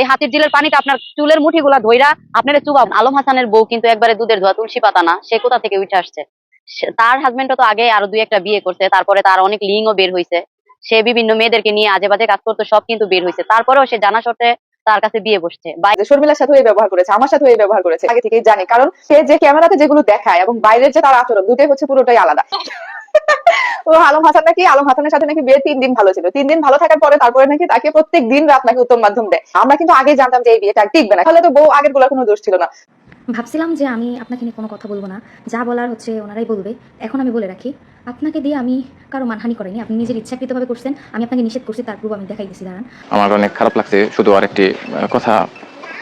এই হাতির ঝিলের পানিতে আপনার চুলের মুঠি গুলা ধইরা আপনার চুবা আলম হাসানের বউ কিন্তু একবারে দুধের ধোয়া, তুলসী পাতা না, সে কোথা থেকে উঠে আসছে? তার হাজবেন্ডও তো আগে আরও দুই একটা বিয়ে করছে, তারপরে তার অনেক লিঙ্গও বের হয়েছে সে বিভিন্ন মেয়েদেরকে নিয়ে আজে বাজে কাজ করতো, সব কিন্তু বের হয়েছে তারপরেও সে জানা সত্ত্বে তার কাছে বিয়ে বসছে। শর্মিলার সাথে ব্যবহার করেছে, আমার সাথে ব্যবহার করেছে, আগে থেকেই জানি। কারণ সে যে ক্যামেরাতে যেগুলো দেখায় এবং বাইরের যে তার আচরণ, দুটোই হচ্ছে পুরোটাই আলাদা। ও আলম হাসান নাকি আলম হাসানের সাথে নাকি বিয়ে তিন দিন ভালো ছিল। তিন দিন ভালো থাকার পরে তারপরে নাকি তাকে প্রত্যেক দিন রাত নাকি উত্তম মাধ্যম দেয়। আমরা কিন্তু আগে জানতাম যে এই বিয়েটা টিকবে না। তাহলে তো বউ আগেরগুলোর কোনো দোষ ছিল না। ভাবছিলাম যে আমি আপনাকে নিয়ে কোনো কথা বলব না। যা বলার হচ্ছে ওনারাই বলবে। এখন আমি বলে রাখি আপনাকে দিয়ে আমি কারও মানহানি করিনি। আপনি নিজের ইচ্ছাকৃতভাবে করছেন। আমি আপনাকে নিষেধ করছি তার প্রুফ আমি দেখাই দিচ্ছি দাঁড়ান। আমার অনেক খারাপ লাগছে। শুধু আরেকটি কথা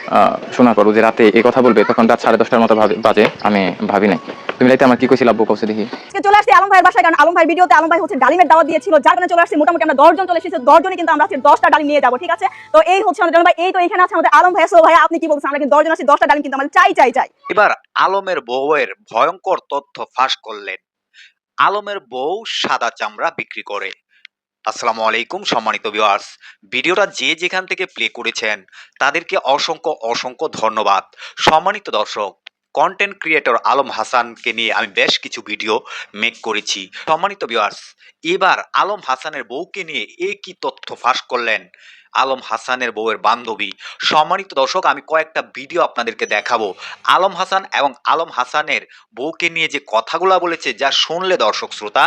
আহ, শোনার পর যে রাতে এই কথা বলবে তখন রাত সাড়ে দশটার মতো ভাবে- বাজে। আমি ভাবি নাই। তুমি রাইতে আমার কি কইছিল আব্বু কৌশে দেখি। আজকে চলে আসছি আলম ভাইয়ের বাসায় কারণ আলম ভাই ভিডিওতে আলম ভাই হচ্ছে ডালিমের দাওয়াত দিয়েছিল যার কারণে চলে আসছি মোটামুটি আমরা দশজন চলে এসেছি দশজনই কিন্তু আমরা আজকে দশটা ডালিম নিয়ে যাব ঠিক আছে? তো এই হচ্ছে আমাদের ভাই এই তো এখানে আছে আমাদের আলম ভাই সো ভাই আপনি কি বলছেন? আমরা কিন্তু দশজন আছি দশটা ডালিম কিন্তু আমাদের চাই চাই চাই। এবার আলমের বউয়ের ভয়ঙ্কর তথ্য ফাঁস করলেন। আলমের বউ সাদা চামড়া বিক্রি করে। আসসালামু আলাইকুম সম্মানিত ভিউয়ার্স ভিডিওটা যে যেখান থেকে প্লে করেছেন তাদেরকে অসংখ্য অসংখ্য ধন্যবাদ। সম্মানিত দর্শক কন্টেন্ট ক্রিয়েটর আলম হাসানকে নিয়ে আমি বেশ কিছু ভিডিও মেক করেছি। সম্মানিত ভিউয়ার্স এবার আলম হাসানের বউকে নিয়ে এ কি তথ্য ফাঁস করলেন? আলম হাসানের বউয়ের বান্ধবী। সম্মানিত দর্শক, আমি কয়েকটা ভিডিও আপনাদেরকে দেখাবো। আলম হাসান এবং আলম হাসানের বউকে নিয়ে যে কথাগুলো বলেছে, যা শুনলে দর্শক শ্রোতা,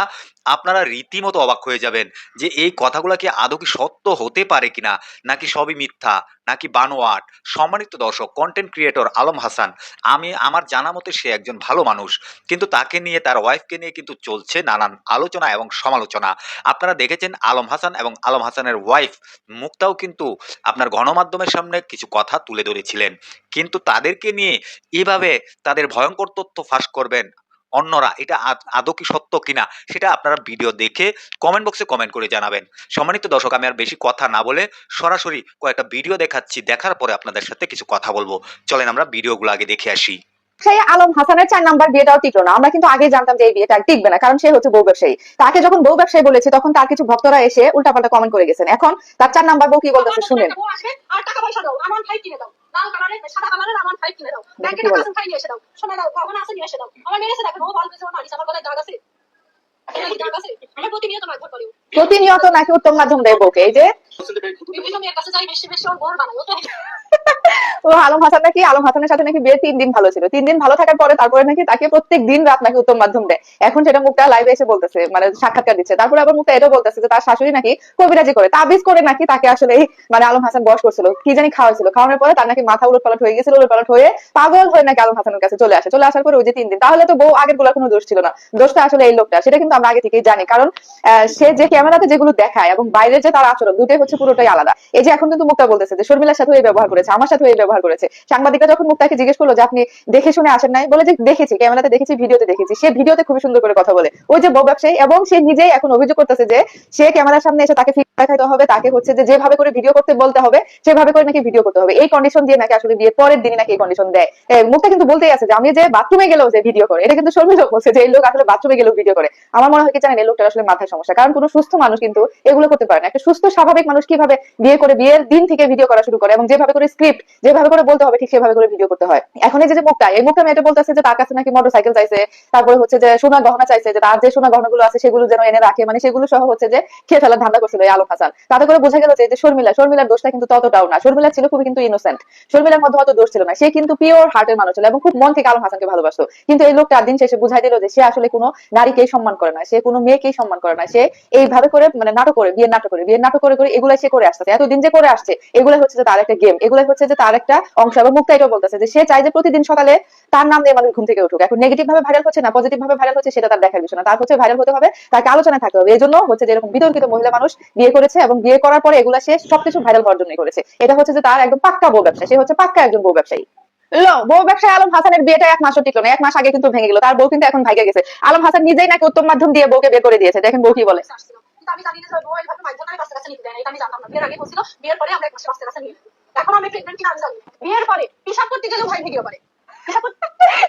আপনারা রীতিমতো অবাক হয়ে যাবেন যে এই কথাগুলো কি আদৌ কি সত্য হতে পারে কিনা? নাকি সবই মিথ্যা? নাকি বানোয়াট? সম্মানিত দর্শক কন্টেন্ট ক্রিয়েটর আলম হাসান, আমি আমার জানা মতে সে একজন ভালো মানুষ, কিন্তু তাকে নিয়ে, তার ওয়াইফকে নিয়ে কিন্তু চলছে নানান আলোচনা এবং সমালোচনা। আপনারা দেখেছেন আলম হাসান এবং আলম হাসানের ওয়াইফ মুক্তাও কিন্তু আপনার গণমাধ্যমের সামনে কিছু কথা তুলে ধরেছিলেন। কিন্তু তাদেরকে নিয়ে এভাবে তাদের ভয়ঙ্কর তথ্য ফাঁস করবেন অন্যরা, এটা আদ- কি সত্য কিনা, সেটা আপনারা ভিডিও দেখে কমেন্ট বক্সে কমেন্ট করে জানাবেন। সম্মানিত দর্শক, আমি আর বেশি কথা না বলে সরাসরি কয়েকটা ভিডিও দেখাচ্ছি, দেখার পরে আপনাদের সাথে কিছু কথা বলব। চলেন আমরা ভিডিওগুলো আগে দেখে আসি। সেই আলম হাসানের চার নাম্বার বিয়েটাও টিকলো না। আমরা কিন্তু আগে জানতাম যে এই বিয়েটা টিকবে না কারণ সে হচ্ছে বউ ব্যবসায়ী। তাকে যখন বউ ব্যবসায়ী বলেছে তখন তার কিছু ভক্তরা এসে উল্টাপাল্টা কমেন্ট করে গেছেন। এখন তার চার নাম্বার বউ কি বলতেছে? শুনেন। প্রতিনিয়ত নাকি উত্তম মাধ্যম দেয় বউকে এই যে? ও আলম হাসান নাকি, আলম হাসানের সাথে নাকি বিয়ে তিন দিন ভালো ছিল। তিন দিন ভালো থাকার পরে তারপরে নাকি তাকে প্রত্যেক দিন রাত নাকি উত্তম মাধ্যম দেয়। এখন সেটা মুখটা লাইভে এসে বলতেছে মানে সাক্ষাৎকার দিচ্ছে। তারপরে আবার মুখটা এটাও বলতেছে যে তার শাশুড়ি নাকি কবিরাজি করে। তাবিজ করে নাকি তাকে আসলে মানে আলম হাসান বস করছিল। কি জানি খাওয়াইছিল। খাওয়ানোর পরে তার নাকি মাথা উলট পালট হয়ে গেছিল উলট পালট হয়ে পাগল হয়ে নাকি আলম হাসানের কাছে চলে আসে। চলে আসার পরে ওই যে তিন দিন, তাহলে তো বউ আগেরগুলার কোনো দোষ ছিল না। দোষটা আসলে এই লোকটা সেটা কিন্তু আমরা আগে থেকেই জানি। কারণ সে যে ক্যামেরাতে যেগুলো দেখায় এবং বাইরের যে তার আচরণ, দুটোই হচ্ছে পুরোটাই আলাদা। এই যে এখন কিন্তু মুক্তা বলতেছে যে শর্মিলার সাথে এই ব্যবহার করেছে। আমার সাথেও এই ব্যবহার করেছে। সাংবাদিকরা যখন মুক্তাকে জিজ্ঞেস করল যে, আপনি দেখে শুনে আসেন নাই? বলে যে, দেখেছি, ক্যামেরাতে দেখেছি, ভিডিওতে দেখেছি। সে ভিডিওতে খুবই সুন্দর করে কথা বলে। ওই যে বউ ব্যবসায়ী, এবং সে নিজেই এখন অভিযোগ করতেছে যে, সে ক্যামেরার সামনে এসে তাকে দেখাইতে হবে, তাকে হচ্ছে যে, যেভাবে করে ভিডিও করতে বলতে হবে, সেভাবে করে নাকি ভিডিও করতে হবে। এই কন্ডিশন দিয়ে নাকি আসলে বিয়ের পরের দিনই নাকি এই কন্ডিশন দেয়। মুক্তা কিন্তু বলতেই আছে যে, আমি যে বাথরুমে গেলেও যে ভিডিও করে, এটা কিন্তু শর্মিলা বলছে যে, এই লোক আসলে বাথরুমে গেলেও ভিডিও করে। আমার মনে হয় কি জানেন, এই লোকটার আসলে মাথায় সমস্যা। কারণ কোনো সুস্থ মানুষ কিন্তু এগুলো করতে পারে না। একটা সুস্থ, স্বাভাবিক মানুষ কীভাবে বিয়ে করে, বিয়ের দিন থেকে ভিডিও করা শুরু করে, এবং যেভাবে করে স্ক্রিপ্ট যেভাবে করে বলতে হবে, ঠিক সেভাবে করে ভিডিও করতে হয়। এখন এই যে মুক্তা এই মুক্তা মেয়েটা বলতেছে যে তার কাছে নাকি মোটরসাইকেল চাইছে, তারপরে হচ্ছে যে সোনা গহনা চাইছে, যে তার যে সোনা গহনাগুলো আছে সেগুলো যেন এনে রাখে মানে সেগুলো সহ হচ্ছে যে খেয়ে ফেলার ধান্দা করছিল এই আলম হাসান। তাতে করে বোঝা গেল যে শর্মিলা, শর্মিলার দোষটা কিন্তু ততটাও না। শর্মিলা ছিল খুবই কিন্তু ইনোসেন্ট শর্মিলার মধ্যে অত দোষ ছিল না। সে কিন্তু পিওর হার্টের মানুষ ছিল এবং খুব মন থেকে আলম হাসানকে ভালোবাসতো। কিন্তু এই লোকটা দিন শেষে বুঝাই দিল যে সে আসলে কোনো নারীকেই সম্মান করে না, সে কোনো মেয়েকেই সম্মান করে না। সে এইভাবে করে মানে নাটক করে, বিয়ের নাটক করে, বিয়ের নাটক করে করে এগুলাই সে করে আসছে এতদিন যে করে আসছে, এগুলাই হচ্ছে যে তার একটা গেম এগুলাই হচ্ছে যে তার একটা অংশ এবং মুক্তা এটাও বলতেছে যে সে চায় যে প্রতিদিন সকালে তার নাম দিয়ে মানুষ ঘুম থেকে উঠুক। এখন নেগেটিভ ভাবে ভাইরাল হচ্ছে না পজিটিভ ভাবে ভাইরাল হচ্ছে সেটা তার দেখার বিষয় না। তার হচ্ছে ভাইরাল হতে হবে, তাকে আলোচনায় থাকতে হবে। এই জন্য হচ্ছে যে এরকম বিতর্কিত মহিলা মানুষ বিয়ে করেছে এবং বিয়ে করার পরে এগুলা সে সবকিছু ভাইরাল হওয়ার জন্যই করেছে। এটা হচ্ছে যে তার একদম পাক্কা বউ ব্যবসা। সে হচ্ছে পাক্কা একজন বউ ব্যবসায়ী। বউ ব্যবসায়ী আলম হাসানের বিয়েটা এক মাসও টিকলো না। এক মাস আগে কিন্তু ভেঙে গেল। তার বউ কিন্তু এখন ভাইগে গেছে। আলম হাসান নিজেই নাকি উত্তম মাধ্যম দিয়ে বউকে বের করে দিয়েছে। দেখেন বউ কি বলে। আমি জানি না বউ এইভাবে করে বাচ্চা কাছে নিতে দেয় না। এটা আমি জানতাম না। বিয়ের আগে বলছিল, বিয়ের পরে আমরা এক মাসে বাচ্চা কাছে নিয়ে এখন আমি প্রেগনেন্ট কিনা আমি জানি। বিয়ের পরে পিসাব করতে গেলেও ভাই ভিডিও করে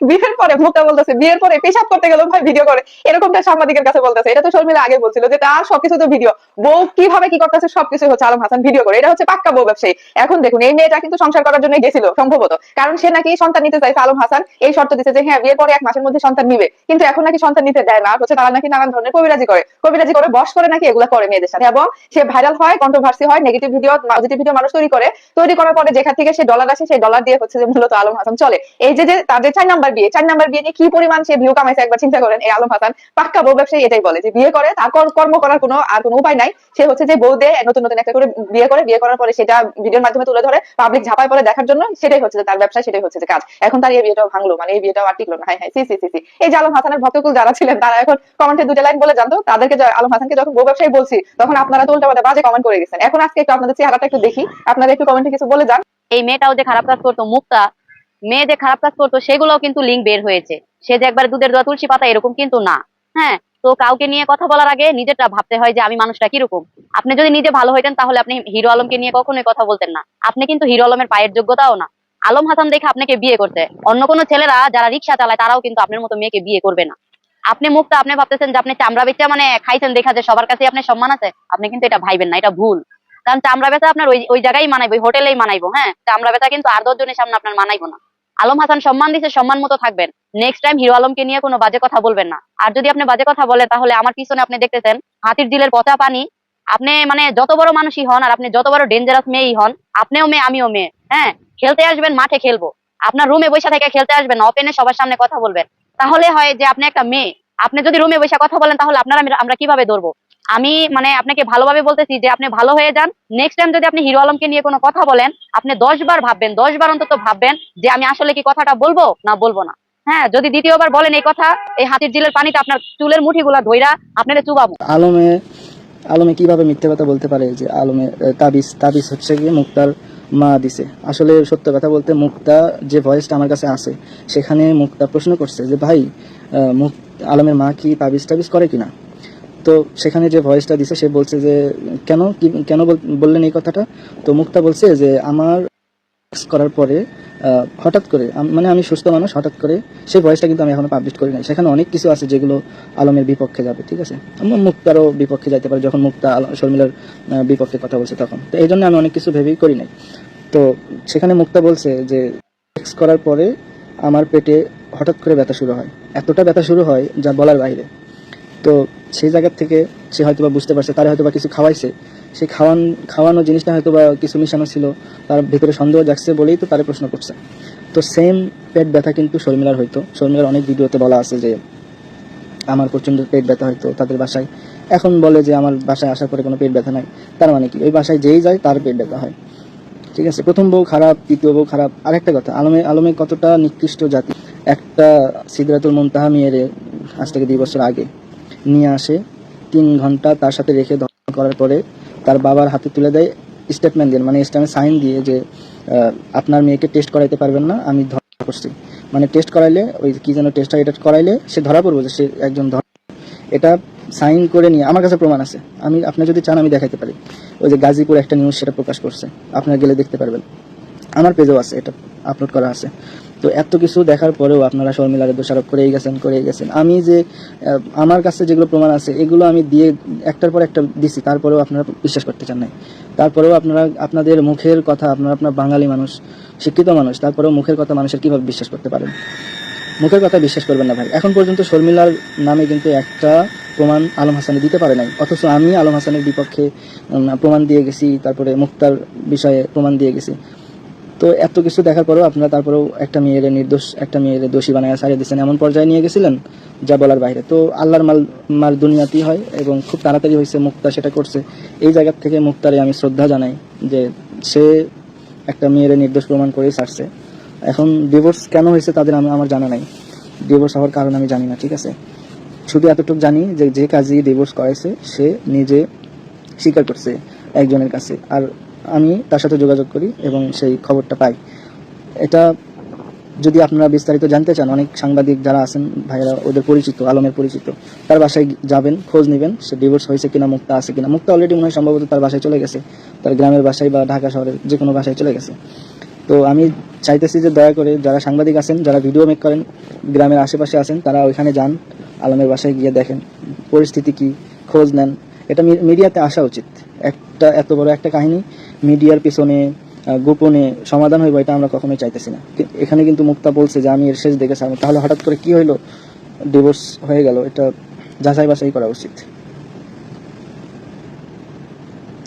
বিয়ের পরে মুক্তা বলতেছে, বিয়ের পরে পেশাব করতে গেল, ভাই ভিডিও করে। এরকমটা সাংবাদিকের কাছে বলতেছে। এটা তো শর্মিলা আগে বলছিল যে, তার সবকিছু তো ভিডিও বউ কীভাবে কি করতেছে, সবকিছু হচ্ছে আলম হাসান ভিডিও করে। এটা হচ্ছে পাক্কা বউ ব্যবসায়ী। এখন দেখুন, এই মেয়েটা কিন্তু সংসার করার জন্য গেছিল, সম্ভবত। কারণ সে নাকি সন্তান নিতে চাইছে আলম হাসান। এই শর্ত দিচ্ছে যে হ্যাঁ বিয়ের পরে এক মাসের মধ্যে সন্তান নিবে। কিন্তু এখন নাকি সন্তান নিতে দেয় না। হচ্ছে তারা নাকি নানান ধরনের কবিরাজি করে। কবিরাজি করে বস করে নাকি এগুলা করে মেয়েদের সাথে। এবং সে ভাইরাল হয় কন্ট্রোভার্সি হয় নেগেটিভ ভিডিও পজিটিভ ভিডিও মানুষ তৈরি করে। তৈরি করার পরে যেখান থেকে সে ডলার আসে, সেই ডলার দিয়ে হচ্ছে যে মূলত আলম হাসান চলে। এই যে যে যে চার নাম্বার বিয়ে, চার নাম্বার বিয়ে নিয়ে কি পরিমাণ সে ভিউ কামাইছে একবার চিন্তা করেন এই আলম হাসান। পাক্কা বউ ব্যবসায়ী এটাই বলে যে বিয়ে করে, তার কর্ম করার কোনো আর কোনো উপায় নাই। সে হচ্ছে যে বউ দিয়ে, নতুন নতুন একটা করে বিয়ে করে, বিয়ে করার পরে সেটা ভিডিওর মাধ্যমে তুলে ধরে পাবলিক ঝাপায় পরে দেখার জন্য, সেটাই হচ্ছে তার ব্যবসা, সেটাই হচ্ছে যে কাজ। এখন তার এই বিয়েটাও ভাঙলো মানে এই বিয়েটাও আর টিকলো না। হাই হাই সি সি সি সি। এই যে আলম হাসানের ভক্তকুল যারা ছিলেন, তারা এখন কমেন্টে দুটো লাইন বলে জানতো। তাদেরকে আলম হাসানকে যখন বউ ব্যবসায়ী বলছি, তখন আপনারা তো উল্টা বাজে কমেন্ট করে গেছেন। এখন আজকে একটু আপনাদের চেহারাটা একটু দেখি। আপনারা একটু কমেন্টে কিছু বলে যান। এই মেয়েটাও যে খারাপ কাজ করতো, মুক্তা মেয়ে যে খারাপ কাজ করতো, সেগুলোও কিন্তু লিঙ্ক বের হয়েছে। সে যে একবার দুধের দোয়া তুলসী পাতা, এরকম কিন্তু না। হ্যাঁ তো কাউকে নিয়ে কথা বলার আগে নিজেরটা ভাবতে হয় যে আমি মানুষটা কীরকম? আপনি যদি নিজে ভালো হইতেন, তাহলে আপনি হিরো আলমকে নিয়ে কখনোই কথা বলতেন না। আপনি কিন্তু হিরো আলমের পায়ের যোগ্যতাও না। আলম হাসান দেখে আপনাকে বিয়ে করতে। অন্য কোনো ছেলেরা যারা রিক্সা চালায়, তারাও কিন্তু আপনার মতো মেয়েকে বিয়ে করবে না। আপনি মুক্তা আপনি ভাবতেছেন যে আপনি চামড়া বেচা মানে খাইছেন, দেখা যায় সবার কাছে আপনার সম্মান আছে। আপনি কিন্তু এটা ভাইবেন না, এটা ভুল। কারণ চামড়া বেচা আপনার ওই ওই জায়গায় মানাইবো, ওই হোটেলেই মানাইবো হ্যাঁ? চামড়া বেচা কিন্তু আর দশজনের সামনে আপনার মানাইবো না। আলম হাসান সম্মান দিছে, সম্মান মতো থাকবেন। নেক্সট টাইম হিরো আলমকে নিয়ে কোনো বাজে কথা বলবেন না। আর যদি আপনি বাজে কথা বলেন, তাহলে আমার পিছনে আপনি দেখতেছেন, হাতির জিলের পচা পানি, আপনি মানে যত বড় মানুষই হন আর আপনি যত বড় ডেঞ্জারাস মেয়েই হন, আপনিও মেয়ে, আমিও মেয়ে হ্যাঁ? খেলতে আসবেন, মাঠে খেলব। আপনার রুমে বসে থেকে খেলতে আসবেন ওপেনে সবার সামনে কথা বলবেন। তাহলে হয় যে আপনি একটা মেয়ে, আপনি যদি রুমে বসে কথা বলেন, তাহলে আপনারা আমরা কীভাবে ধরবো? আমি মানে আপনাকে ভালোভাবে বলতেছি যে আপনি ভালো হয়ে যান। নেক্সট টাইম যদি আপনি হিরো আলমকে নিয়ে কোনো কথা বলেন আপনি দশ বার ভাববেন দশ বার অন্তত ভাববেন যে আমি আসলে কি কথাটা বলব না বলব না। হ্যাঁ যদি দ্বিতীয়বার বলেন এই কথা এই হাতির জিলের পানিতে আপনার চুলের মুঠিগুলা ধইরা আপনারা চুবাবো। আলমে আলমে কীভাবে মিথ্যে কথা বলতে পারে যে আলমে তাবিজ তাবিজ হচ্ছে গিয়ে মুক্তার মা দিছে। আসলে সত্য কথা বলতে মুক্তা যে ভয়েসটা আমার কাছে আছে সেখানে মুক্তা প্রশ্ন করছে যে ভাই আহ, মুক আলমের মা কি তাবিজ টাবিজ করে কিনা? তো সেখানে যে ভয়েসটা দিছে, সে বলছে যে, কেন? কেন বললেন এই কথাটা? তো মুক্তা বলছে যে, আমার করার পরে হঠাৎ করে মানে আমি সুস্থ মানুষ, হঠাৎ করে সেই ভয়েসটা কিন্তু আমি এখনও পাবলিশ করি নাই। সেখানে অনেক কিছু আছে যেগুলো আলমের বিপক্ষে যাবে, ঠিক আছে? মুক্তারও বিপক্ষে যাইতে পারে, যখন মুক্তা শর্মিলার বিপক্ষে কথা বলছে তখন। তো এই জন্য আমি অনেক কিছু ভেবেই করি নাই। তো সেখানে মুক্তা বলছে যে সেক্স করার পরে আমার পেটে হঠাৎ করে ব্যথা শুরু হয়। এতটা ব্যথা শুরু হয় যা বলার বাইরে। তো সেই জায়গার থেকে সে হয়তো বা বুঝতে পারছে, তারা হয়তো বা কিছু খাওয়াইছে। সেই খাওয়ান, খাওয়ানো জিনিসটা হয়তো বা কিছু মিশানো ছিল, তার ভিতরে সন্দেহ জাগছে বলেই তো তারা প্রশ্ন করছে। তো সেম পেট ব্যথা কিন্তু শর্মিলার হয়তো। শর্মিলার অনেক ভিডিওতে বলা আছে যে, আমার প্রচণ্ড পেট ব্যথা হয়তো তাদের বাসায়। এখন বলে যে, আমার বাসায় আসার পরে কোনো পেট ব্যথা নাই। তার মানে কি? ওই বাসায় যেই যায়, তার পেট ব্যথা হয়। ঠিক আছে? প্রথম বউ খারাপ, দ্বিতীয় বউ খারাপ। আরেকটা কথা, আলমে আলমে কতটা নিকৃষ্ট জাতি? একটা সিদ্ধাতুল মুনতাহা মেয়েরে আজ থেকে দুই বছর আগে নিয়ে আসে। তিন ঘণ্টা তার সাথে রেখে ধর্ষণ করার পরে তার বাবার হাতে তুলে দেয় স্টেটমেন্ট দিয়ে মানে স্টেটমেন্ট সাইন দিয়ে যে আপনার মেয়েকে টেস্ট করাইতে পারবেন না, আমি ধরা করছি। মানে টেস্ট করাইলে, ওই কি যেন টেস্ট হয়, এটা করাইলে সে ধরা পড়ব যে সে একজন ধর এটা সাইন করে নিয়ে, আমার কাছে প্রমাণ আছে। আমি, আপনি যদি চান, আমি দেখাতে পারি। ওই যে গাজীপুর একটা নিউজ সেটা প্রকাশ করছে। আপনারা গেলে দেখতে পারবেন। আমার পেজেও আছে, এটা আপলোড করা আছে। তো এত কিছু দেখার পরেও আপনারা শর্মিলারে দোষারোপ করেই গেছেন করেই গেছেন। আমি যে আমার কাছে যেগুলো প্রমাণ আছে, এগুলো আমি দিয়ে একটার পর একটা দিছি, তারপরেও আপনারা বিশ্বাস করতে চান নাই। তারপরেও আপনারা, আপনাদের মুখের কথা, আপনারা, আপনার বাঙালি মানুষ, শিক্ষিত মানুষ, তারপরেও মুখের কথা মানুষের কীভাবে বিশ্বাস করতে পারেন? মুখের কথা বিশ্বাস করবেন না ভাই। এখন পর্যন্ত শর্মিলার নামে কিন্তু একটা প্রমাণ আলম হাসানে দিতে পারে নাই। অথচ আমি আলম হাসানের বিপক্ষে প্রমাণ দিয়ে গেছি, তারপরে মুক্তার বিষয়ে প্রমাণ দিয়ে গেছি। তো এত কিছু দেখার পরেও আপনারা তারপরেও একটা মেয়ের নির্দোষ, একটা মেয়ের দোষী বানায় সারিয়ে দিচ্ছেন এমন পর্যায়ে নিয়ে গেছিলেন যা বলার বাইরে। তো আল্লাহর মাল মাল দুনিয়াতেই হয় এবং খুব তাড়াতাড়ি হয়েছে মুক্তা সেটা করছে। এই জায়গা থেকে মুক্তারে আমি শ্রদ্ধা জানাই যে সে একটা মেয়ের নির্দোষ প্রমাণ করেই ছাড়ছে। এখন ডিভোর্স কেন হয়েছে তাদের আমি, আমার জানা নাই। ডিভোর্স হওয়ার কারণ আমি জানি না, ঠিক আছে? শুধু এতটুকু জানি যে যে কাজে ডিভোর্স করাইছে, সে নিজে স্বীকার করছে একজনের কাছে। আর আমি তার সাথে যোগাযোগ করি এবং সেই খবরটা পাই। এটা যদি আপনারা বিস্তারিত জানতে চান, অনেক সাংবাদিক যারা আছেন, ভাইয়েরা ওদের পরিচিত, আলমের পরিচিত, তার বাসায় যাবেন, খোঁজ নেবেন সে ডিভোর্স হয়েছে কিনা, মুক্তা আছে কিনা। মুক্তা অলরেডি মনে হয় সম্ভবত তার বাসায় চলে গেছে। তার গ্রামের বাসায় বা ঢাকা শহরের যে কোনো বাসায় চলে গেছে। তো আমি চাইতেছি যে দয়া করে যারা সাংবাদিক আছেন, যারা ভিডিও মেক করেন, গ্রামের আশেপাশে আছেন, তারা ওইখানে যান, আলমের বাসায় গিয়ে দেখেন, পরিস্থিতি কি, খোঁজ নেন। এটা মিডিয়াতে আসা উচিত। একটা এত বড় একটা কাহিনী মিডিয়ার পিছনে গোপনে সমাধান হইব এটা আমরা কখনোই চাইতেছি না। এখানে কিন্তু মুক্তা বলছে যে আমি এর শেষ দেখেছি আমি- তাহলে হঠাৎ করে কি হইল? ডিভোর্স হয়ে গেল। এটা যাচাই বাছাই করা উচিত।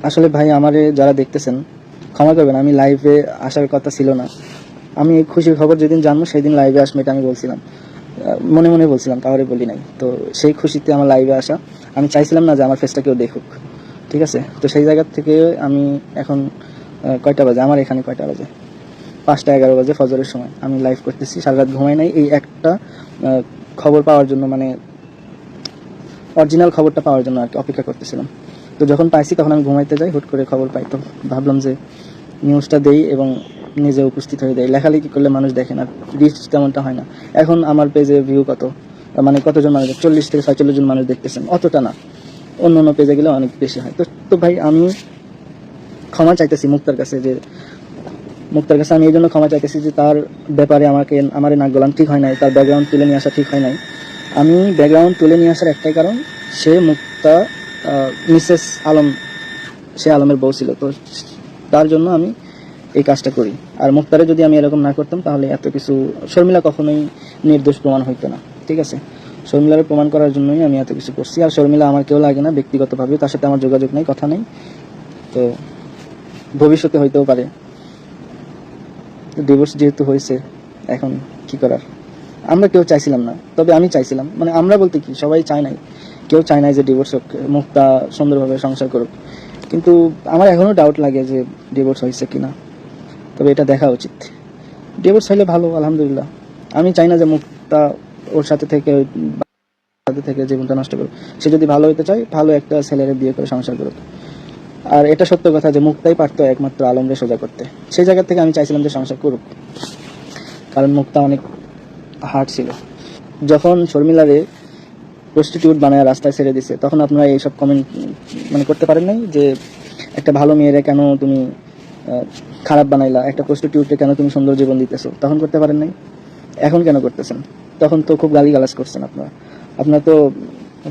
আসলে ভাই, আমারে যারা দেখতেছেন, ক্ষমা করবেন, আমি লাইভে আসার কথা ছিল না। আমি এই খুশির খবর যেদিন জানব সেই দিন লাইভে আসব এটা আমি বলছিলাম। মনে মনে বলছিলাম তাহলে বলি নাই। তো সেই খুশিতে আমার লাইভে আসা। আমি চাইছিলাম না যে আমার ফেসটা কেউ দেখুক, ঠিক আছে? তো সেই জায়গা থেকে আমি এখন কয়টা বাজে? আমার এখানে কয়টা বাজে? পাঁচটা এগারো বাজে ফজরের সময়। আমি লাইভ করতেছি সারা রাত ঘুমাই নাই। এই একটা খবর পাওয়ার জন্য মানে অরিজিনাল খবরটা পাওয়ার জন্য আর কি অপেক্ষা করতেছিলাম। তো যখন পাইছি তখন আমি ঘুমাইতে যাই, হুট করে খবর পাই। তো ভাবলাম যে নিউজটা দেই এবং নিজে উপস্থিত হয়ে দেয় লেখালেখি করলে মানুষ দেখে না রিচ তেমনটা হয় না। এখন আমার পেজে ভিউ কত? মানে কতজন মানুষ, চল্লিশ থেকে ছয়চল্লিশ জন মানুষ দেখতেছেন, অতটা না। অন্য অন্য পেজে গেলে অনেক বেশি হয়। তো তো ভাই, আমি ক্ষমা চাইতেছি মুক্তার কাছে যে, মুক্তার কাছে আমি এই জন্য ক্ষমা চাইতেছি যে তার ব্যাপারে আমাকে, আমার নাক গলান ঠিক হয় নাই, তার ব্যাকগ্রাউন্ড তুলে নিয়ে আসা ঠিক হয় নাই। আমি ব্যাকগ্রাউন্ড তুলে নিয়ে আসার একটাই কারণ, সে মুক্তা মিসেস আলম, সে আলমের বউ ছিল। তো তার জন্য আমি এই কাজটা করি। আর মুক্তারে যদি আমি এরকম না করতাম, তাহলে এত কিছু, শর্মিলা কখনোই নির্দোষ প্রমাণ হইতো না। ঠিক আছে? শর্মিলার প্রমাণ করার জন্যই আমি এত কিছু করছি। আর শর্মিলা আমার কেউ লাগে না ব্যক্তিগতভাবে তার সাথে আমার যোগাযোগ নেই, কথা নেই। তো ভবিষ্যতে হইতেও পারে। ডিভোর্স যেহেতু হয়েছে, এখন কি করার? আমরা কেউ চাইছিলাম না, তবে আমি চাইছিলাম। মানে আমরা বলতে কি, সবাই চায় নাই। কেউ চায় নাই যে ডিভোর্স হোক, মুক্তা সুন্দরভাবে সংসার করুক। কিন্তু আমার এখনও ডাউট লাগে যে ডিভোর্স হয়েছে কিনা। তবে এটা দেখা উচিত। ডিভোর্স হলে ভালো, আলহামদুলিল্লাহ। আমি চাই না যে মুক্তা ওর সাথে থেকে সাথে থেকে জীবনটা নষ্ট করুক। সে যদি ভালো হতে চায়, ভালো একটা ছেলেরে বিয়ে করে সংসার করুক। আর এটা সত্য কথা যে মুক্তাই পারতো একমাত্র আলমরে সোজা করতে। সেই জায়গা থেকে আমি চাইছিলাম যে সংসার করুক। কারণ মুক্তা অনেক হার্ড ছিল। যখন শর্মিলারে প্রস্টিটিউট বানায় রাস্তায় ছেড়ে দিছে, তখন আপনারা এইসব কমেন্ট মানে করতে পারেন নাই যে একটা ভালো মেয়েরে কেন তুমি খারাপ বানাইলা, একটা প্রস্টিটিউটে কেন তুমি সুন্দর জীবন দিতেছো? তখন করতে পারেন নাই। এখন কেন করতেছেন? তখন তো খুব গালিগালাজ করছেন আপনারা। আপনারা তো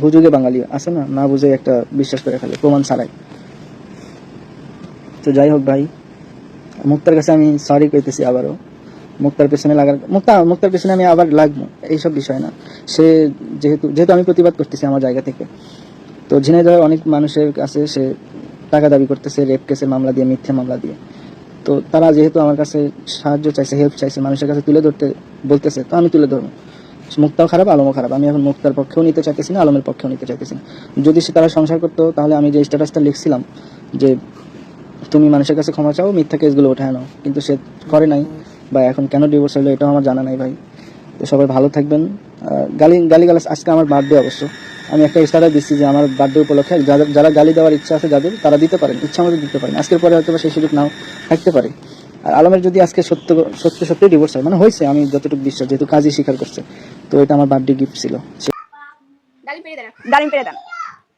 হুজুগে বাঙালি, আছে না? না বুঝে একটা বিশ্বাস করে ফেলে প্রমাণ ছাড়াই। তো যাই হোক ভাই, মুক্তার কাছে আমি সরি কইতেছি আবারও। মুক্তার পেছনে লাগার, মুক্তা, মুক্তার পেছনে আমি আবার লাগবো, এইসব বিষয় না। সে যেহেতু যেহেতু আমি প্রতিবাদ করতেছি আমার জায়গা থেকে। তো ঝিনাইদহের অনেক মানুষের কাছে সে টাকা দাবি করতেছে রেপ কেসের মামলা দিয়ে, মিথ্যে মামলা দিয়ে। তো তারা যেহেতু আমার কাছে সাহায্য চাইছে হেল্প চাইছে, মানুষের কাছে তুলে ধরতে বলতেছে, তো আমি তুলে ধরবো। মুক্তাও খারাপ, আলমও খারাপ। আমি এখন মুক্তার পক্ষেও নিতে চাইতেছি না, আলমের পক্ষেও নিতে চাইতেছি না। যদি সে তারা সংসার করতো, তাহলে আমি যে স্ট্যাটাসটা লিখছিলাম, যে তুমি মানুষের কাছে ক্ষমা চাও, মিথ্যা কেসগুলো উঠায় নাও। কিন্তু সে করে নাই, বা এখন কেন ডিভোর্স হলো, এটাও আমার জানা নাই ভাই। তো সবাই ভালো থাকবেন। গালি গালি গালাজ আজকে আমার বার্থডে অবশ্য। আমি একটা স্টারার দিচ্ছি যে আমার বার্থডে উপলক্ষে যাদের যারা গালি দেওয়ার ইচ্ছা আছে যাদের তারা দিতে পারেন ইচ্ছা মতো দিতে পারেন। আজকের পরে হয়তো সেই সুযোগ নাও থাকতে পারে। আর আলমের যদি আজকে সত্য সত্য সত্যি ডিভোর্স হয় মানে হয়েছে আমি যতটুকু বিশ্বাস যেহেতু কাজই স্বীকার করছে তো এটা আমার বার্থডে গিফট ছিল। ডালিম পেরে দেন ডালিম পেরে দেন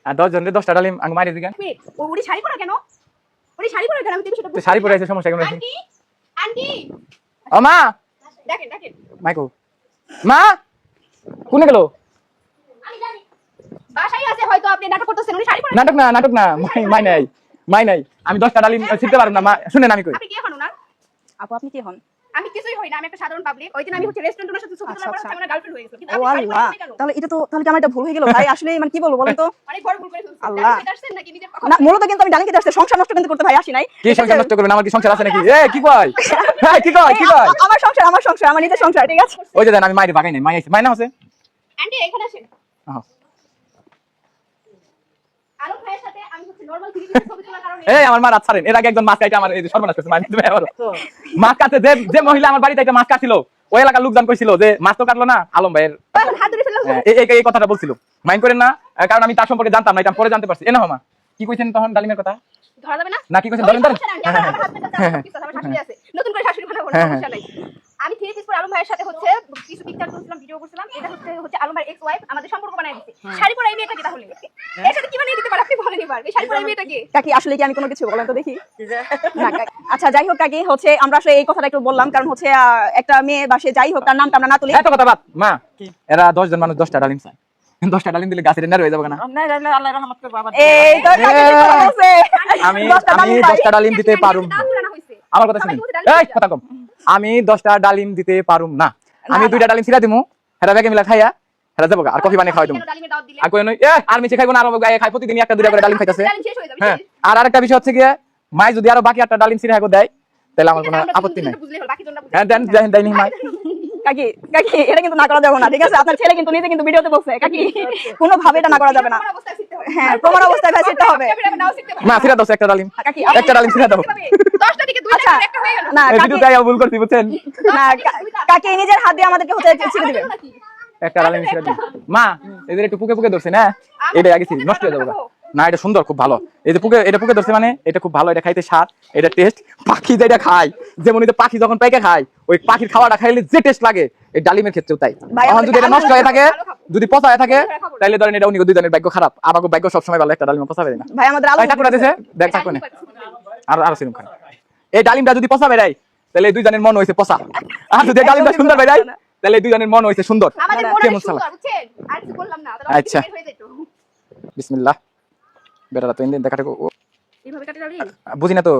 আর দশ জন দশটা ডালিম আগে মারি দিগান উনি শাড়ি পরা কেন? উনি শাড়ি পরা কেন? আমি তো সেটা শাড়ি পরে আছে সমস্যা কেন আন্টি আন্টি। ও মা! দেখেন দেখেন মাইকো মা কোনে গেল? আমি জানি। বাসায় আছে হয়তো আপনি নাটক করতেছেন উনি শাড়ি পরা নাটক না নাটক না মাই নাই মাই নাই। আমি দশটা ডালিম ছিটতে পারব না মা। শুনেন আমি কই। আপনি কে হন ওনার? আপু আপনি কে হন? আমি কিছুই হই না আমি একটা সাধারণ পাবলিক ওই দিন আমি হচ্ছে রেস্টুরেন্ট ওনার সাথে ছবি তোলার পর আমার গার্লফ্রেন্ড হয়ে গেছে কিন্তু আল্লাহ তাহলে এটা তো তাহলে কি আমার এটা ভুল হয়ে গেল? ভাই আসলে মানে কি বলব বলেন তো? অনেক বড় ভুল করে ফেলছেন আল্লাহ। নাকি কথা না মূলত কিন্তু আমি খেতে আসছে সংসার নষ্ট কিন্তু করতে ভাই আসি নাই। কি সংসার নষ্ট করবেন আমার কি সংসার আছে নাকি? এ কি কয়? হ্যাঁ কি কয় কি আ- আমার সংসার আমার সংসার আমার নিজের সংসার ঠিক আছে? ওই যে দেন আমি মাইরে ভাগাই নাই মাই আছে মাই না আছে? আন্টি এখানে আসেন। আহ। আলোক ভাইয়ের সাথে আমি হচ্ছে নরমাল থ্রি ছবি তোলার কারণে। এই আমার মা রাত ছাড়েন। এর আগে একজন মাছ কাইটা আমার এই যে সর্বনাশ করছে মাইরে মাছ কাটতে যে যে মহিলা আমার বাড়িতে একটা মাছ কাটছিল ওই এলাকার লোকজন কইছিল যে মাছ তো কাটলো না আলম ভাইয়ের এই কথাটা বলছিল। মাইন্ড করেন না কারণ আমি তার সম্পর্কে জানতাম না এটা পরে জানতে পারছি। এ না মা কি কইছেন তখন ডালিমের কথা? ধরা যাবে না? না কি কইছেন? ধরেন ধরেন। নতুন করে শাশুড়ি বানাবো সমস্যা নাই। আমি থ্রি পিস পরে আলম ভাইয়ের সাথে হচ্ছে কিছু পিকচার করছিলাম ভিডিও করছিলাম। এটা হচ্ছে হচ্ছে আলম এক্স ওয়াইফ আমাদের সম্পর্ক বানায় দিচ্ছে শাড়ি পরে এই মেয়েটাকে তাহলে এর সাথে কি বানিয়ে দিতে পারে আপনি বলেন এবার। এই শাড়ি পরে এই মেয়েটাকে কাকি আসলে কি আমি কোনো কিছু বলেন তো দেখি? আচ্ছা যাই হোক কাকি হচ্ছে আমরা আসলে এই কথাটা একটু বললাম কারণ হচ্ছে একটা মেয়ে বা সে যাই হোক তার নামটা আমরা না তুলি। এত কথা বাদ মা এরা দশ জন মানুষ দশটা ডালিম চায়। দশটা ডালিম দিলে গাছের হয়ে যাবে না। আমি দশটা ডালিম দিতে পারুম না। আমার কথা শুনুন। এই কথা কম। আমি দশটা ডালিম দিতে পারুম না। আমি দুইটা ডালিম ছিলা দিমু। হেরা ব্যাগে মিলা খাইয়া হেরা যাবগা। আর কফি বানিয়ে খাওয়াই দিমু। আর কই নই এ আর মিছে খাইবো না আর গায়ে খাই। প্রতিদিন একটা দুইটা করে ডালিম খাইতাছে। হ্যাঁ আর আরেকটা বিষয় হচ্ছে গিয়ে মাই যদি আরও বাকি একটা ডালিম ছিড়ে হাগো দেয় তাহলে আমার কোনো আপত্তি নাই। হ্যাঁ দেন দেন দেন মাই। কাকি কাকি এটা কিন্তু না করা যাবে না ঠিক আছে? আপনার ছেলে কিন্তু নিজে কিন্তু ভিডিওতে বলছে কাকি কোনো ভাবে এটা না করা যাবে না। হ্যাঁ প্রমাণ অবস্থায় ভাই সেটা হবে। মা ছিড়া দাও একটা ডালিম। কাকি একটা ডালিম ছিড়া দাও। আচ্ছা না এই কাকি ভিডিওতে আইয়া ভুল করছি বুঝছেন না কা- নিজের হাত দিয়ে আমাদেরকে হচ্ছে ছিঁড়ে দিবে? একটা ডালিম ছিড়া দিই মা এদের একটু পুকে পুকে ধরছে না? এটা আগে ছিড়ি নষ্ট হয়ে যাবে না এটা সুন্দর খুব ভালো। এই যে পুকে এটা পুকে ধরছে মানে এটা খুব ভালো এটা খাইতে স্বাদ এটা টেস্ট পাখি যেটা খায় যেমন পাখি যখন পাইকে খায় ওই পাখির খাওয়াটা খাইলে যে টেস্ট লাগে এই ডালিমের ক্ষেত্রেও তাই। এখন যদি এটা নষ্ট হয়ে থাকে যদি পচা হয়ে থাকে তাহলে ধরেন এটা উনি দুজনের ভাগ্য খারাপ। আমাকে ভাগ্য সবসময় ভালো একটা ডালিম পচা বেরোয় না। ভাই আমাদের আলো দিছে? দেখ ঠাকুর নে। আর আর এই ডালিমটা যদি পচা বেরাই তাহলে এই দুইজনের মন হইছে পচা। আর যদি ডালিমটা সুন্দর বেরাই তাহলে এই দুইজনের মন হইছে সুন্দর। কেমন সালা আচ্ছা। বিসমিল্লাহ। বেটারা তো ইন্দিন দেখা ঠাকুর বুঝি না তো।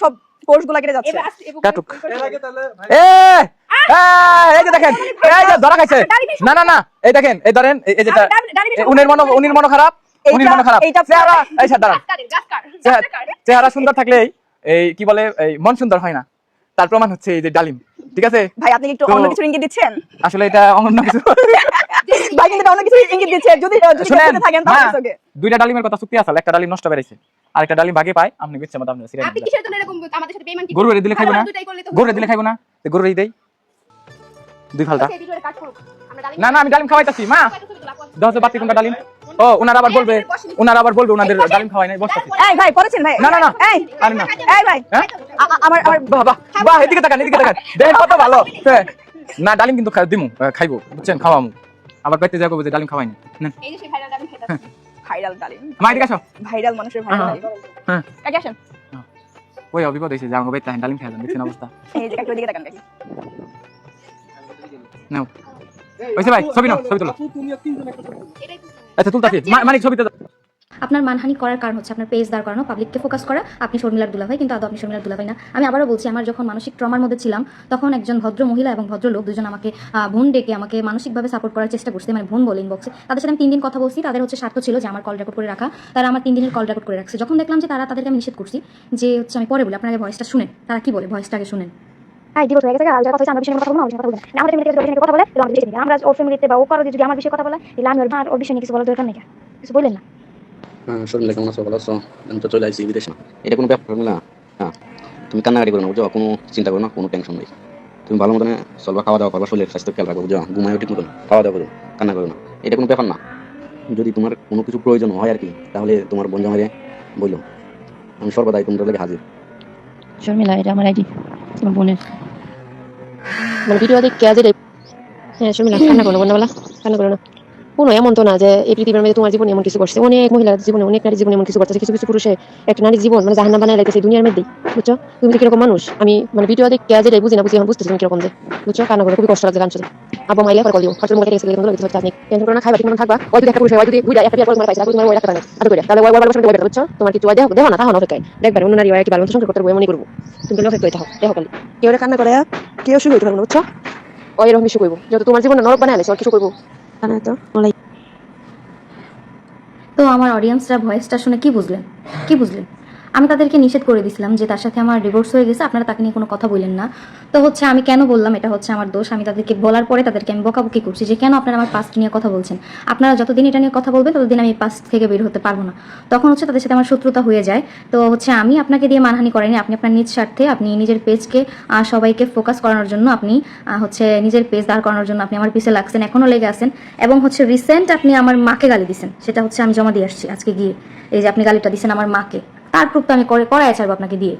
সব কোর্সগুলা কেটে যাচ্ছে। কাটুক। এ এ, এই যে দেখেন এই যে ধরা খাইছে। না না না এই দেখেন এই ধরেন এই যেটা উনির মন উনির মন খারাপ উনির মন খারাপ। এইটা- চেহারা এই চেহারা- চেহারা সুন্দর থাকলে এই কি বলে এই মন সুন্দর হয় না। তার প্রমাণ হচ্ছে এই যে ডালিম ঠিক আছে? ভাই আপনি একটু অন্য কিছু ইঙ্গিত দিচ্ছেন? আসলে এটা অন্য কিছু। ভাই কিন্তু অন্য কিছু ইঙ্গিত দিচ্ছে। যদি যদি থাকেন তাহলে it's okay। দুইটা ডালিমের কথা চুক্তি আছে একটা ডালিম নষ্ট বেড়েছে আর একটা ডালিম ভাগে পায় আপনি বুঝছেন মতো আপনি সিরিয়াল গরু রে দিলে খাইবো না। গরুরে দিলে খাইবো না। তো গরুরে দেই। দুই ফালটা না না আমি ডালিম খাওয়াইতাছি মা। দশ বাতি কোনটা ডালিম। ও উনার আবার বলবে উনার আবার বলবে উনাদের ডালিম খাওয়াই নাই বসতাছি এই ভাই পড়েছেন ভাই? না, না, না। এই আরে না। এই ভাই হ্যাঁ? আমার আমার বাহ বাহ বাহ এদিকে তাকান এদিকে তাকান। দেখেন কত ভালো। হ্যাঁ। না ডালিম কিন্তু খাই- দিমু খাইবো বুঝছেন খাওয়ামু। আবার কইতে যাব যে ডালিম খাওয়াই না। নেন। ভাইরাল ডালিম মা এদিকে আসো। ভাইরাল মানুষের ভাইরাল হ্যাঁ। ডালিম। হ্যাঁ। কাকি আসেন। ওই অবিপদ হয়েছে যে আমাকে বাইতে ডালিম খাই দেখছেন অবস্থা। এই যে কাকি ওদিকে তাকান কাকি নাও। হয়েছে ভাই ছবি নাও ছবি তোলো। আচ্ছা মা- মানিক ছবিতে আপনার মানহানি করার কারণ হচ্ছে আপনার পেজ দাঁড় করানো পাবলিককে ফোকাস করা আপনি শর্মিলার দুলাভাই কিন্তু আদৌ আপনি শর্মিলার দুলাভাই না। আমি আবারও বলছি আমার যখন মানসিক ট্রমার মধ্যে ছিলাম তখন একজন ভদ্র মহিলা এবং ভদ্রলোক দুজন আমাকে বোন ডেকে আমাকে মানসিকভাবে সাপোর্ট করার চেষ্টা করছে। মানে বোন বলে ইনবক্সে তাদের সাথে আমি তিন দিন কথা বলছি তাদের হচ্ছে স্বার্থ ছিল যে আমার কল রেকর্ড করে রাখা। তারা আমার তিন দিনের কল রেকর্ড করে রাখছে। যখন দেখলাম যে তারা তাদেরকে আমি নিষেধ করছি যে হচ্ছে আমি পরে বলি আপনার ভয়েসটা শুনেন। তারা কি বলে? ভয়েসটা আগে শুনেন। হ্যাঁ হয়ে যদি এটা কোনো হ্যাঁ তুমি চিন্তা করো কোনো টেনশন নেই। তুমি ভালো মতনে চলবা, খাওয়া দাওয়া করবা স্বাস্থ্য খেয়াল বুঝো ঠিক মতন, খাওয়া দাওয়া করো, কান্না করো না। এটা কোনো ব্যাপার না। যদি তোমার কোনো কিছু প্রয়োজন হয় আর কি, তাহলে তোমার বোন জামাইরে বলল আমি সর্বদাই তোমাদের লেগে হাজির। শর্মিলা এটা আমার আইডি আমার বোনের মানে ভিডিও দেখে যে হ্যাঁ শর্মিলা কান্না করো বন্ধুবালা বলা কান্না করো না। কোনো এমন তো না যে এই পৃথিবীর মধ্যে তোমার জীবনে এমন কিছু করছে অনেক মহিলার জীবনে, অনেক নারীর জীবনে এমন কিছু করছে কিছু কিছু পুরুষে একটা নারীর জীবন মানে জাহান্না বানায় লাগতেছে দুনিয়ার মধ্যেই, বুঝছ? তুমি কীরকম মানুষ? আমি মানে ভিডিও দেখে যেটাই বুঝি না, বুঝি এখন বুঝতেছি তুমি কীরকম যে, বুঝছ? কান্না করো, খুবই কষ্ট লাগছে গান শুনে। আব্বা মাইলে পরে কল দিও। খরচের মুখে গেছে এগুলো কিছু হচ্ছে আপনি টেনশন করো না খাইবা ঠিক মতো থাকবা ওই যদি একটা পুরুষ হয় যদি দুইটা একটা বিয়ে করে পাইছে তারপর ওই রাখতে পারে আদর করে। তাহলে ওই ওই বছর দেবে বুঝছ? তোমার কিছু দেহ দেহ না তাহলে অপেক্ষায়। দেখবার অন্য নারী কি ভালো মতো সংসার করতে পারব এমনই করব। তুমি লোকে কই থাকো দেখো খালি। কেউ কান্না করে কেউ শুরু হইতে পারব বুঝছ? ওই এরকম কিছু করব যত তোমার জীবনে নরক বানায় আর কিছু করব কান্না তো তো আমার অডিয়েন্সরা ভয়েসটা শুনে কি বুঝলেন কি বুঝলেন আমি তাদেরকে নিষেধ করে দিয়েছিলাম যে তার সাথে আমার ডিভোর্স হয়ে গেছে, আপনারা তাকে নিয়ে কোনো কথা বললেন না। তো হচ্ছে আমি কেন বললাম, এটা হচ্ছে আমার দোষ, আমি তাদেরকে বলার পরে তাদেরকে আমি বকাবকি করছি যে কেন আপনারা আমার পাস্ট নিয়ে কথা বলছেন? আপনারা যতদিন এটা নিয়ে কথা বলবেন, ততদিন আমি পাস্ট থেকে বের হতে পারব না। তখন হচ্ছে তাদের সাথে আমার শত্রুতা হয়ে যায়। তো হচ্ছে আমি আপনাকে দিয়ে মানহানি করেনি আপনি আপনার নিজ স্বার্থে, আপনি নিজের পেজকে সবাইকে ফোকাস করানোর জন্য আপনি হচ্ছে নিজের পেজ দাঁড় করানোর জন্য আপনি আমার পিছে লাগছেন, এখনও লেগে আছেন। এবং হচ্ছে রিসেন্ট আপনি আমার মাকে গালি দিছেন, সেটা হচ্ছে আমি জমা দিয়ে আসছি আজকে গিয়ে। এই যে আপনি গালিটা দিছেন আমার মাকে। তার প্রুফ তো আমি করে করাই ছাড়বো আপনাকে দিয়ে?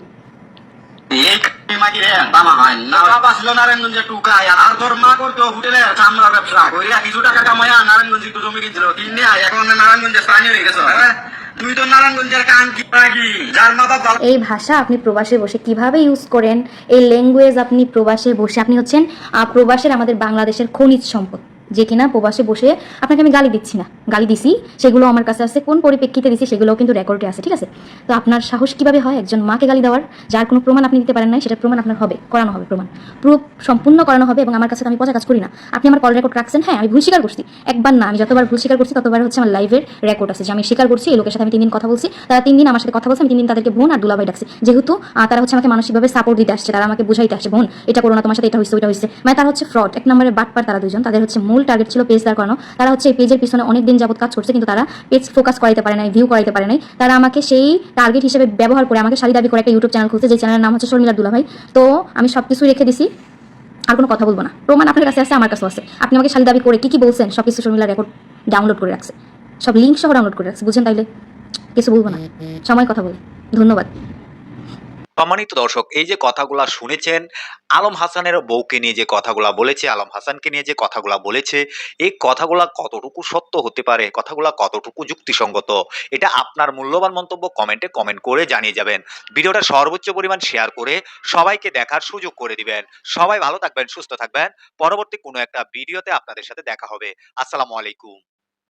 হয়ে এই ভাষা আপনি প্রবাসে বসে কীভাবে ইউজ করেন? এই ল্যাঙ্গুয়েজ আপনি প্রবাসে বসে আপনি হচ্ছেন প্রবাসের আমাদের বাংলাদেশের খনিজ সম্পদ। যে কিনা প্রবাসে বসে আপনাকে আমি গালি দিচ্ছি না। গালি দিছি, সেগুলো আমার কাছে আছে, কোন পরিপ্রেক্ষিতে দিছি সেগুলোও কিন্তু রেকর্ডে আছে, ঠিক আছে? তো আপনার সাহস কীভাবে হয় একজন মাকে গালি দেওয়ার? যার কোনো প্রমাণ আপনি দিতে পারেন নাই সেটা প্রমাণ আপনার হবে, করানো হবে প্রমাণ। প্রুফ সম্পূর্ণ করানো হবে এবং আমার কাছে আমি পচা কাজ করি না। আপনি আমার কল রেকর্ড রাখছেন হ্যাঁ আমি ভুল স্বীকার করছি। একবার না, আমি যতবার ভুল স্বীকার করছি, ততবার হচ্ছে আমার লাইভের রেকর্ড আছে যে আমি স্বীকার করছি, এই লোকের সাথে আমি তিন দিন কথা বলছি, তারা তিন দিন আমার সাথে কথা বলছে, আমি তিন দিন তাদেরকে বোন আর দুলাভাই ডাকছি। যেহেতু তারা হচ্ছে আমাকে মানসিকভাবে সাপোর্ট দিতে আসছে, তারা আমাকে বুঝাইতে আসছে, বোন, এটা করোনা তোমার সাথে এটা হয়েছে ওইটা হয়েছে মানে তারা হচ্ছে ফ্রড এক নম্বরে বাটপার তারা দুজন তাদের হচ্ছে মূল টার্গেট ছিল পেজ দাঁড় করানো। তারা হচ্ছে এই পেজের পিছনে অনেক দিন যাবত কাজ করছে, কিন্তু তারা পেজ ফোকাস করাইতে পারে নাই ভিউ করাইতে পারে নাই। তারা আমাকে সেই টার্গেট হিসেবে ব্যবহার করে আমাকে শাড়ি দাবি করে একটা ইউটিউব চ্যানেল খুলছে, যে চ্যানেলের নাম হচ্ছে শর্মিলা দুলাভাই। তো আমি সব কিছু রেখে দিছি, আর কোনো কথা বলব না। প্রমাণ আপনার কাছে আছে, আমার কাছেও আছে। আপনি আমাকে শালি দাবি করে কি কি বলছেন সব কিছু শর্মিলা রেকর্ড ডাউনলোড করে রাখছে। সব লিঙ্ক সহ ডাউনলোড করে রাখছে, বুঝছেন তাইলে? কিছু বলব না। সময় কথা বলে। ধন্যবাদ। সম্মানিত দর্শক, এই যে কথাগুলা শুনেছেন, আলম হাসানের বউকে নিয়ে যে কথাগুলা বলেছে, আলম হাসানকে নিয়ে যে কথাগুলা বলেছে, এই কথাগুলা কতটুকু সত্য হতে পারে, কথাগুলা কতটুকু যুক্তিসঙ্গত, এটা আপনার মূল্যবান মন্তব্য কমেন্টে কমেন্ট করে জানিয়ে যাবেন। ভিডিওটা সর্বোচ্চ পরিমাণ শেয়ার করে সবাইকে দেখার সুযোগ করে দিবেন। সবাই ভালো থাকবেন, সুস্থ থাকবেন। পরবর্তী কোনো একটা ভিডিওতে আপনাদের সাথে দেখা হবে। আসসালামু আলাইকুম।